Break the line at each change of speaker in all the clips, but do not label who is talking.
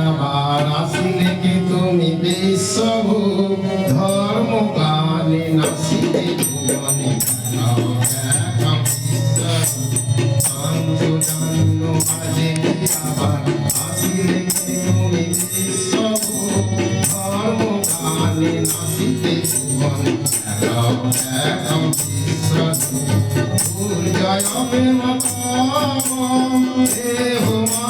আবার আসলে কি তুমি বিশ্ব ধর্ম গানে নাচিলে তুমি আবার আসলে কি তুমি বিশ্ব ধর্ম গানে নাচিতে তুমি এখন বিশ্ব জয় মত দেহ মা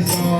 Krishna